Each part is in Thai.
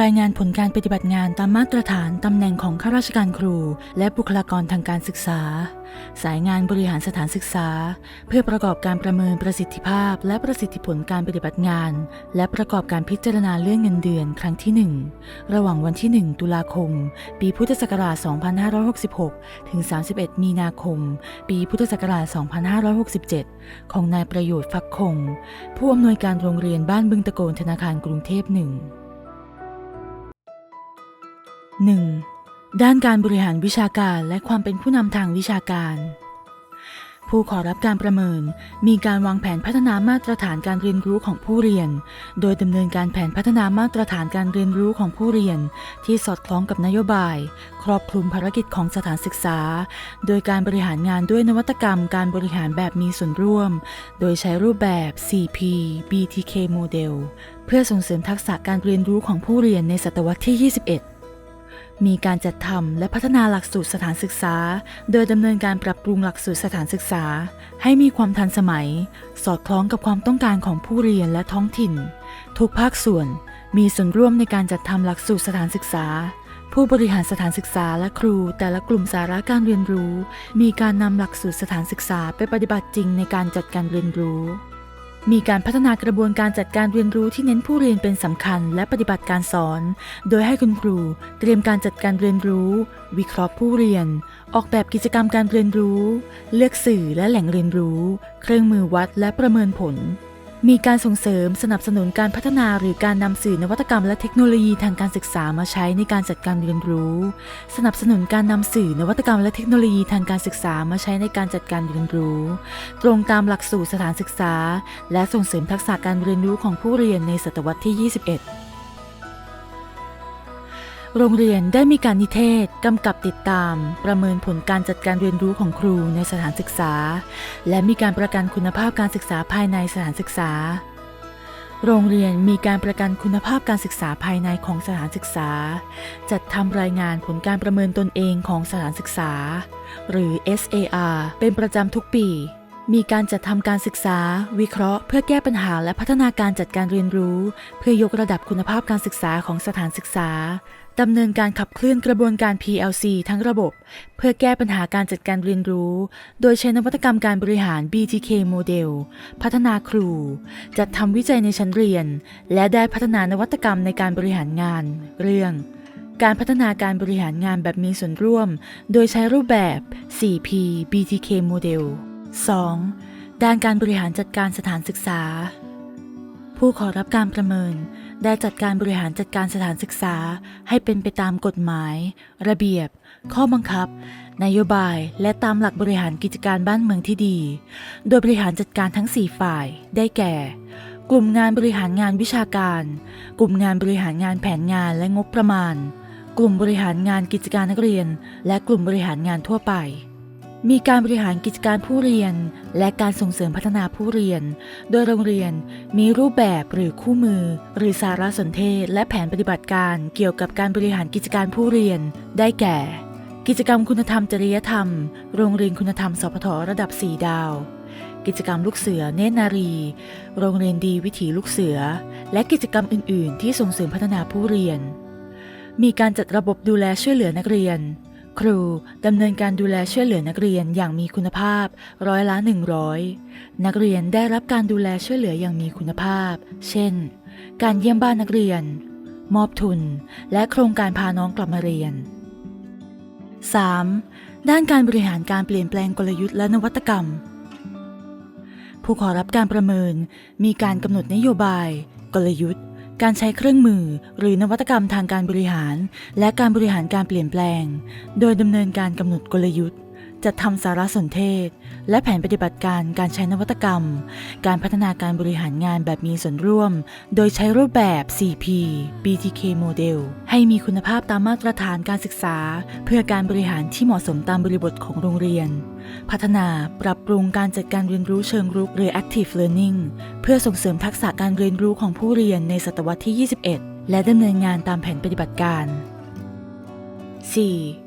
รายงานผลการปฏิบัติงานตามมาตรฐานตำแหน่งของข้าราชการครู และบุคลากรทางการศึกษา สายงานบริหารสถานศึกษา เพื่อประกอบการประเมินประสิทธิภาพ และประสิทธิผลการปฏิบัติงาน และประกอบการพิจารณาเลื่อนเงินเดือนครั้งที่ 1 ระหว่างวันที่ 1 ตุลาคม ปีพุทธศักราช 2566 ถึง 31 มีนาคม ปีพุทธศักราช 2567 ของนายประโยชน์ฟักคง ผู้อำนวยการโรงเรียนบ้านบึงตะโกนธนาคารกรุงเทพหนึ่ง 1. ด้านการบริหารวิชาการและความเป็นผู้นำทางวิชาการ ผู้ขอรับการประเมิน มีการวางแผนพัฒนามาตรฐานการเรียนรู้ของผู้เรียน โดยดำเนินการแผนพัฒนามาตรฐานการเรียนรู้ของผู้เรียน ที่สอดคล้องกับนโยบาย ครอบคลุมภารกิจของสถานศึกษา โดยการบริหารงานด้วยนวัตกรรม การบริหารแบบมีส่วนร่วม โดยใช้รูปแบบ 4P BTK โมเดลเพื่อส่งเสริมทักษะการเรียนรู้ของผู้เรียนในศตวรรษที่ 21 มีการจัดทำและพัฒนาหลักสูตรสถานศึกษา โดยดำเนินการปรับปรุงหลักสูตรสถานศึกษา ให้มีความทันสมัย สอดคล้องกับความต้องการของผู้เรียนและท้องถิ่น ทุกภาคส่วนมีส่วนร่วมในการจัดทำหลักสูตรสถานศึกษา ผู้บริหารสถานศึกษาและครูแต่ละกลุ่มสาระการเรียนรู้ มีการนำหลักสูตรสถานศึกษาไปปฏิบัติจริงในการจัดการเรียนรู้ มีการพัฒนากระบวนการจัดการเรียนรู้ที่เน้นผู้เรียนเป็นสำคัญ และปฏิบัติการสอน โดยให้คุณครู เตรียมการจัดการเรียนรู้ วิเคราะห์ผู้เรียน ออกแบบกิจกรรมการเรียนรู้ เลือกสื่อและแหล่งเรียนรู้ เครื่องมือวัดและประเมินผล มีการส่งเสริมสนับสนุนการพัฒนาหรือการนำสื่อนวัตกรรมและเทคโนโลยีทางการศึกษามาใช้ในการจัดการเรียนรู้ สนับสนุนการนำสื่อนวัตกรรมและเทคโนโลยีทางการศึกษามาใช้ในการจัดการเรียนรู้ ตรงตามหลักสูตรสถานศึกษา และส่งเสริมทักษะการเรียนรู้ของผู้เรียนในศตวรรษที่ 21 โรงเรียนได้มีการนิเทศ กำกับติดตาม ประเมินผลการจัดการเรียนรู้ของครูในสถานศึกษา และมีการประกันคุณภาพการศึกษาภายในสถานศึกษา โรงเรียนมีการประกันคุณภาพการศึกษาภายในของสถานศึกษา จัดทำรายงานผลการประเมินตนเองของสถานศึกษา หรือ SAR เป็นประจำทุกปีมีการจัดทำการศึกษา วิเคราะห์ เพื่อแก้ปัญหาและพัฒนาการจัดการเรียนรู้ เพื่อยกระดับคุณภาพการศึกษาของสถานศึกษา ดำเนินการขับเคลื่อนกระบวนการ PLC ทั้งระบบ เพื่อแก้ปัญหาการจัดการเรียนรู้ โดยใช้นวัตกรรมการบริหาร BTK โมเดล พัฒนาครู จัดทำวิจัยในชั้นเรียน และได้พัฒนานวัตกรรมในการบริหารงาน เรื่อง การพัฒนาการบริหารงานแบบมีส่วนร่วม โดยใช้รูปแบบ 4P BTK โมเดล 2. ด้านการบริหารจัดการสถานศึกษา ผู้ขอรับการประเมิน ได้จัดการบริหารจัดการสถานศึกษาให้เป็นไปตามกฎหมาย ระเบียบ ข้อบังคับ นโยบาย และตามหลักบริหารกิจการบ้านเมืองที่ดี โดยบริหารจัดการทั้ง 4 ฝ่าย ได้แก่ กลุ่มงานบริหารงานวิชาการ กลุ่มงานบริหารงานแผนงานและงบประมาณ กลุ่มบริหารงานกิจการนักเรียน และกลุ่มบริหารงานทั่วไป มีการบริหารกิจการผู้เรียน และการส่งเสริมพัฒนาผู้เรียน โดยโรงเรียนมีรูปแบบหรือคู่มือ หรือสารสนเทศ และแผนปฏิบัติการเกี่ยวกับการบริหารกิจการผู้เรียน ได้แก่ กิจกรรมคุณธรรมจริยธรรม โรงเรียนคุณธรรมสพทระดับ 4 ดาว กิจกรรมลูกเสือเนตรนารี โรงเรียนดีวิถีลูกเสือ และกิจกรรมอื่น ๆ ที่ส่งเสริมพัฒนาผู้เรียน มีการจัดระบบดูแลช่วยเหลือนักเรียน ครูดำเนินการดูแลช่วยเหลือนักเรียนอย่างมีคุณภาพร้อยละ100 นักเรียนได้รับการดูแลช่วยเหลืออย่างมีคุณภาพ เช่น การเยี่ยมบ้านนักเรียน มอบทุน และโครงการพาน้องกลับมาเรียน 3. ด้านการบริหารการเปลี่ยนแปลงกลยุทธ์และนวัตกรรม ผู้ขอรับการประเมิน มีการกำหนดนโยบาย กลยุทธ์ การใช้เครื่องมือหรือนวัตกรรมทางการบริหาร และการบริหารการเปลี่ยนแปลง โดยดำเนินการกำหนดกลยุทธ์ จัดทำสารสนเทศ และแผนปฏิบัติการการใช้นวัตกรรม การพัฒนาการบริหารงานแบบมีส่วนร่วม โดยใช้รูปแบบ 4P BTK โมเดลให้มีคุณภาพตามมาตรฐานการศึกษา เพื่อการบริหารที่เหมาะสมตามบริบทของโรงเรียน พัฒนาปรับปรุงการจัดการเรียนรู้เชิงรุกหรือ active learning เพื่อส่งเสริมทักษะการเรียนรู้ของผู้เรียนในศตวรรษที่ 21 และดำเนินงานตามแผนปฏิบัติการ 4.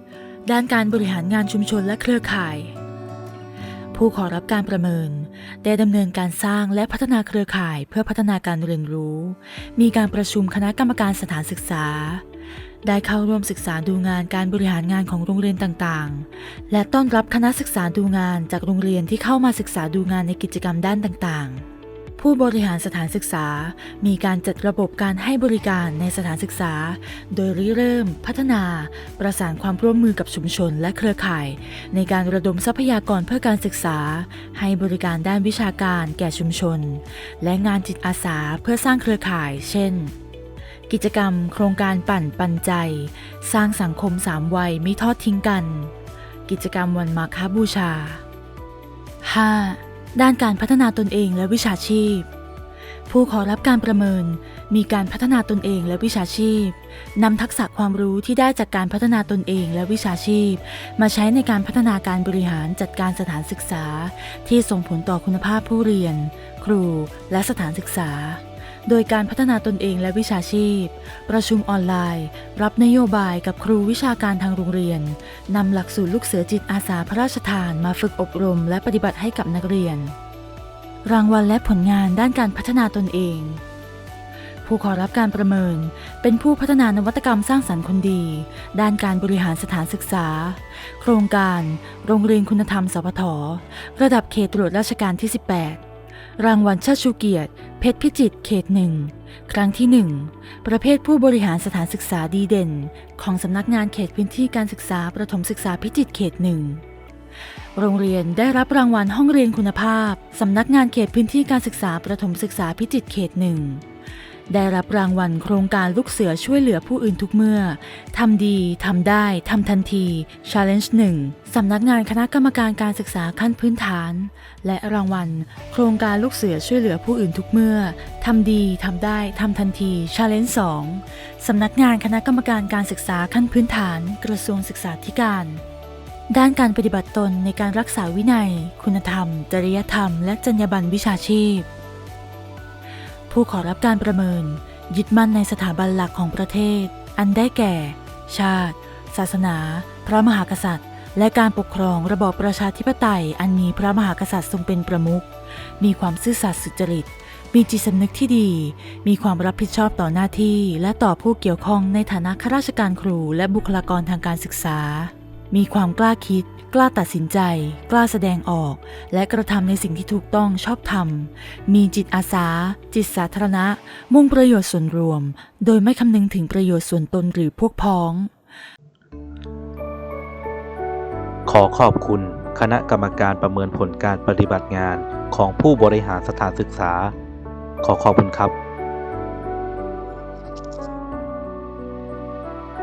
ด้านการบริหารงานชุมชนและเครือข่าย ผู้ขอรับการประเมิน ได้ดำเนินการสร้างและพัฒนาเครือข่ายเพื่อพัฒนาการเรียนรู้ มีการประชุมคณะกรรมการสถานศึกษา ได้เข้าร่วมศึกษาดูงานการบริหารงานของโรงเรียนต่างๆ และต้อนรับคณะศึกษาดูงานจากโรงเรียนที่เข้ามาศึกษาดูงานในกิจกรรมด้านต่างๆ ผู้บริหารสถานศึกษา มีการจัดระบบการให้บริการในสถานศึกษา โดยริเริ่ม พัฒนา ประสานความร่วมมือกับชุมชนและเครือข่าย ในการระดมทรัพยากรเพื่อการศึกษา ให้บริการด้านวิชาการแก่ชุมชน และงานจิตอาสาเพื่อสร้างเครือข่าย เช่น กิจกรรม โครงการปั่นปันใจ สร้างสังคมสามวัยไม่ทอดทิ้งกัน กิจกรรมวันมาคบูชา 5. ด้านการพัฒนาตนเองและวิชาชีพ ผู้ขอรับการประเมินมีการพัฒนาตนเองและวิชาชีพนำทักษะความรู้ที่ได้จากการพัฒนาตนเองและวิชาชีพ มาใช้ในการพัฒนาการบริหารจัดการสถานศึกษา ที่ส่งผลต่อคุณภาพผู้เรียน ครูและสถานศึกษา โดยการพัฒนาตนเองและวิชาชีพ ประชุมออนไลน์ รับนโยบายกับครูวิชาการทางโรงเรียน นำหลักสูตรลูกเสือจิตอาสาพระราชทานมาฝึกอบรมและปฏิบัติให้กับนักเรียน รางวัลและผลงานด้านการพัฒนาตนเอง ผู้ขอรับการประเมิน เป็นผู้พัฒนานวัตกรรมสร้างสรรค์คนดี ด้านการบริหารสถานศึกษา โครงการ โรงเรียนคุณธรรมสพทระดับเขตตรวจราชการที่ 18 รางวัลเชิดชูเกียรติเพชรพิจิตรเขตหนึ่งครั้งที่ 1 ประเภทผู้บริหารสถานศึกษาดีเด่น ของสำนักงานเขตพื้นที่การศึกษาประถมศึกษาพิจิตรเขตหนึ่งโรงเรียนได้รับรางวัลห้องเรียนคุณภาพ สำนักงานเขตพื้นที่การศึกษาประถมศึกษาพิจิตรเขตหนึ่ง ได้รับรางวัลโครงการลูกเสือช่วยเหลือผู้อื่นทุกเมื่อ ทำดี ทำได้ ทำทันที Challenge 1 สำนักงานคณะกรรมการการศึกษาขั้นพื้นฐาน และรางวัล โครงการลูกเสือช่วยเหลือผู้อื่นทุกเมื่อ ทำดี ทำได้ ทำทันที Challenge 2 สำนักงานคณะกรรมการการศึกษาขั้นพื้นฐาน กระทรวงศึกษาธิการด้านการปฏิบัติตนในการรักษาวินัย คุณธรรม จริยธรรม และจรรยาบรรณวิชาชีพ ผู้ขอรับการประเมิน ยึดมั่นในสถาบันหลักของประเทศ อันได้แก่ ชาติ ศาสนา พระมหากษัตริย์ และการปกครองระบอบประชาธิปไตย อันมีพระมหากษัตริย์ทรงเป็นประมุข มีความซื่อสัตย์สุจริต มีจิตสำนึกที่ดี มีความรับผิดชอบต่อหน้าที่ และต่อผู้เกี่ยวข้องในฐานะข้าราชการครูและบุคลากรทางการศึกษา มีความกล้าคิด กล้าตัดสินใจ กล้าแสดงออก และกระทำในสิ่งที่ถูกต้องชอบธรรม มีจิตอาสา จิตสาธารณะ มุ่งประโยชน์ส่วนรวม โดยไม่คำนึงถึงประโยชน์ส่วนตนหรือพวกพ้อง ขอขอบคุณคณะกรรมการประเมินผลการปฏิบัติงานของผู้บริหารสถานศึกษา ขอขอบคุณครับ